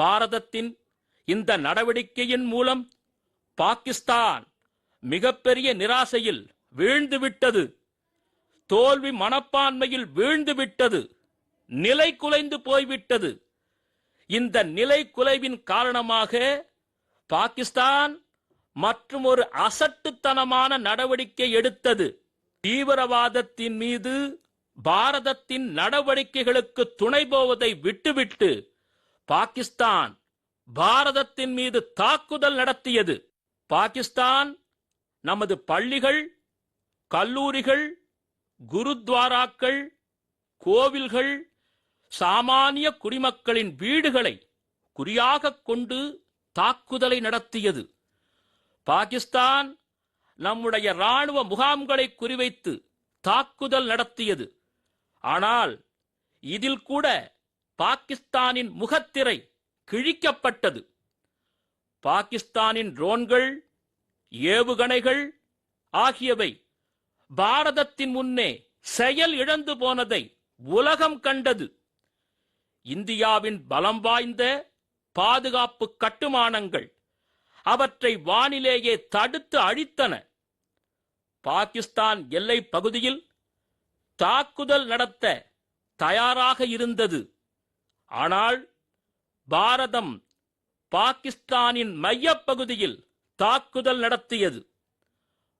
பாரதத்தின் இந்த நடவடிக்கையின் மூலம் பாகிஸ்தான் மிகப்பெரிய நிராசையில் வீழ்ந்துவிட்டது. தோல்வி மனப்பான்மையில் வீழ்ந்துவிட்டது. நிலை குலைந்து போய்விட்டது. இந்த நிலை குலைவின் காரணமாக பாகிஸ்தான் மற்றும் ஒரு அசட்டுத்தனமான நடவடிக்கை எடுத்தது. தீவிரவாதத்தின் மீது பாரதத்தின் நடவடிக்கைகளுக்கு துணை போவதை விட்டுவிட்டு பாகிஸ்தான் பாரதத்தின் மீது தாக்குதல் நடத்தியது. பாகிஸ்தான் நமது பள்ளிகள் கல்லூரிகள் குருத்வாராக்கள் கோவில்கள் சாமானிய குடிமக்களின் வீடுகளை குறியாகக் கொண்டு தாக்குதலை நடத்தியது. பாகிஸ்தான் நம்முடைய ராணுவ முகாம்களை குறிவைத்து தாக்குதல் நடத்தியது. ஆனால் இதில் கூட பாகிஸ்தானின் முகத்திரை கிழிக்கப்பட்டது. பாகிஸ்தானின் ட்ரோன்கள் ஏவுகணைகள் ஆகியவை பாரதத்தின் முன்னே செயல் இழந்து போனதை உலகம் கண்டது. இந்தியாவின் பலம் வாய்ந்த பாதுகாப்பு கட்டுமானங்கள் அவற்றை வானிலேயே தடுத்து அழித்தன. பாகிஸ்தான் எல்லை பகுதியில் தாக்குதல் நடத்த தயாராக இருந்தது. ஆனால் பாரதம் பாகிஸ்தானின் மையப்பகுதியில் தாக்குதல் நடத்தியது.